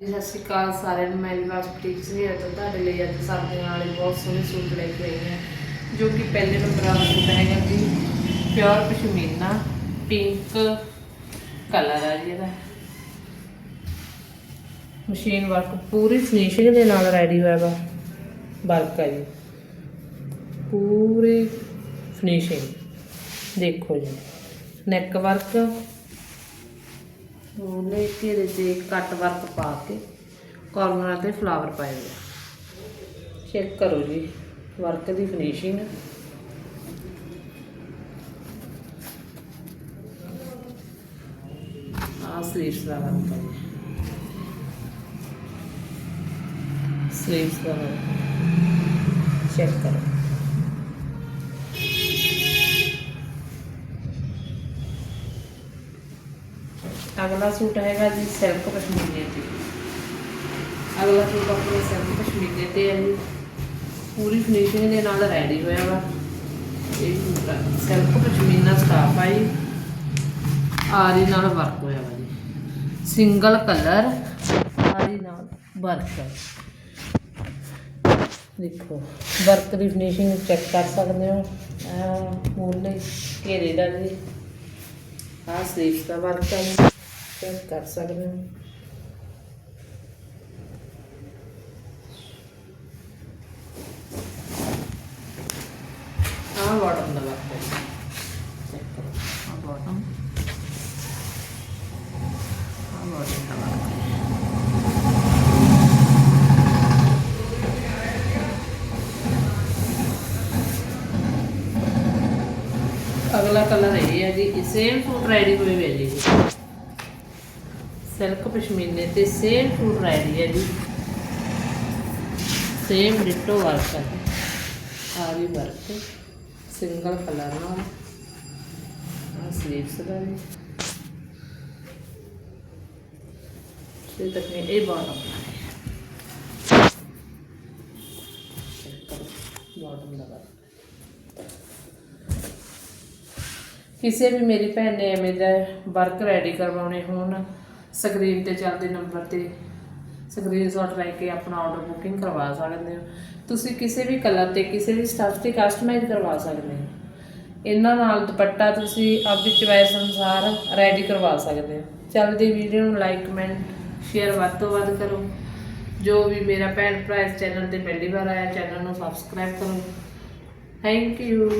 ਜੀ, ਸਤਿ ਸ਼੍ਰੀ ਅਕਾਲ ਸਾਰਿਆਂ ਨੂੰ। ਮੈਂ ਲਿਵਾਸ ਬੁਟੀਕ ਸੀ ਅੱਜ ਤੁਹਾਡੇ ਲਈ ਅੱਜ ਸਾਡੇ ਵਾਲੇ ਬਹੁਤ ਸੋਹਣੇ ਸੂਟ ਲੈ ਕੇ ਆਈ ਹਾਂ ਜੋ ਕਿ ਪਹਿਲੇ ਨੰਬਰ ਵਾਲਾ ਸੂਟ ਹੈਗਾ ਜੀ। ਪਿਓਰ ਪਸ਼ਮੀਨਾ ਪਿੰਕ ਕਲਰ ਆ ਜੀ ਇਹਦਾ। ਮਸ਼ੀਨ ਵਰਕ ਪੂਰੀ ਫਿਨਿਸ਼ਿੰਗ ਦੇ ਨਾਲ ਰੈਡੀ ਹੋਇਆ ਵਾ ਵਰਕ ਆ ਜੀ। ਪੂਰੀ ਫਿਨਿਸ਼ਿੰਗ ਦੇਖੋ ਜੀ ਨੈਕ ਵਰਕ ਉਹਨੇ ਘੇਰੇ ਤੇ ਕੱਟ ਵਰਕ ਪਾ ਕੇ ਕਾਰਨਰਾਂ ਤੇ ਫਲਾਵਰ ਪਾਏ ਹੋਏ ਚੈੱਕ ਕਰੋ ਜੀ ਵਰਕ ਦੀ ਫਿਨਿਸ਼ਿੰਗ ਆ ਸਲੀਵਸ ਦਾ ਵਰਕ ਹੈ ਸਲੀਵਸ ਦਾ ਵਰਕ ਚੈੱਕ ਕਰੋ। ਅਗਲਾ ਸੂਟ ਹੈਗਾ ਜੀ ਸਿਲਕ ਪਸ਼ਮੀਨੇ ਤੇ। ਅਗਲਾ ਸੂਟ ਆਪਣੇ ਸਿਲਕ ਪਸ਼ਮੀਨੇ ਤੇ ਹੈ ਜੀ। ਪੂਰੀ ਫਿਨਿਸ਼ਿੰਗ ਦੇ ਨਾਲ ਰੈਡੀ ਹੋਇਆ ਵਾ। ਇਹ ਸਿਲਕ ਪਸ਼ਮੀਨਾ ਸਟਾਫ ਆ ਜੀ ਆਰੀ ਨਾਲ ਵਰਕ ਹੋਇਆ ਵਾ ਜੀ। ਸਿੰਗਲ ਕਲਰ ਆਰੀ ਨਾਲ ਵਰਕ ਹੈ ਦੇਖੋ ਵਰਕ ਦੀ ਫਿਨਿਸ਼ਿੰਗ ਚੈੱਕ ਕਰ ਸਕਦੇ ਹੋ। ਇਹ ਮੂਲੇ ਘੇਰੇ ਦਾ ਜੀ। ਆਹ ਸਲੀਵਸ ਦਾ ਵਰਕ ਹੈ ਚੈੱਕ ਕਰ ਸਕਦੇ ਹੋ। ਆਹ ਬਾਟਮ ਦਾ ਵਰਕ ਚੈੱਕ ਕਰੋ। ਆਹ ਬਾਟਮ ਆਹ ਬਾਟਮ ਦਾ ਵਰਕ ਅਗਲਾ ਕਲਰ ਇਹ ਹੈ ਜੀ ਸੇਮ ਸੂਟ ਰੈਡੀ ਹੋਏ ਹੋਏ ਜੀ। ਸਿਲਕ ਪਸ਼ਮੀਨੇ ਤੇ ਸੇਮ ਸੂਟ ਰੈਡੀ ਹੈ ਜੀ। ਸੇਮ ਡਿਟੋ ਵਰਕ ਹੈ। ਆ ਵੀ ਵਰਕ ਸਿੰਗਲ ਕਲਰ ਨਾਲ। ਆ ਸਲੀਵਸ ਦਾ ਵੀ। ਤੇ ਤੱਕ ਨੇ ਇਹ ਬਾਟਮ ਬਾਟਮ ਦਾ ਵਰਕ ਕਿਸੇ ਵੀ ਮੇਰੀ ਭੈਣ ਨੇ ਐਵੇਂ ਦਾ ਵਰਕ ਰੈਡੀ ਕਰਵਾਉਣੇ ਹੋਣ ਸਕਰੀਨ ਤੇ ਚੱਲਦੇ ਨੰਬਰ ਤੇ ਸਕਰੀਨਸ਼ਾਟ ਲੈ ਕੇ ਆਪਣਾ ਆਰਡਰ ਬੁਕਿੰਗ ਕਰਵਾ ਸਕਦੇ ਹੋ। ਤੁਸੀਂ ਕਿਸੇ ਵੀ ਕਲਰ ਤੇ ਕਿਸੇ ਵੀ ਸਟੱਫ ਤੇ ਕਸਟਮਾਈਜ਼ ਕਰਵਾ ਸਕਦੇ ਹੋ। ਇਹਨਾਂ ਨਾਲ ਦੁਪੱਟਾ ਤੁਸੀਂ ਆਪਦੀ ਚੁਆਇਸ ਅਨੁਸਾਰ ਰੈਡੀ ਕਰਵਾ ਸਕਦੇ ਹੋ। ਚੱਲਦੀ ਵੀਡੀਓ ਨੂੰ ਲਾਈਕ ਕਮੈਂਟ ਸ਼ੇਅਰ ਵੱਧ ਤੋਂ ਵੱਧ ਕਰੋ। ਜੋ ਵੀ ਮੇਰਾ ਭੈਣ ਭਰਾ ਇਸ ਚੈਨਲ ਤੇ ਪਹਿਲੀ ਵਾਰ ਆਇਆ ਚੈਨਲ ਨੂੰ ਸਬਸਕ੍ਰਾਈਬ ਕਰੋ। Thank you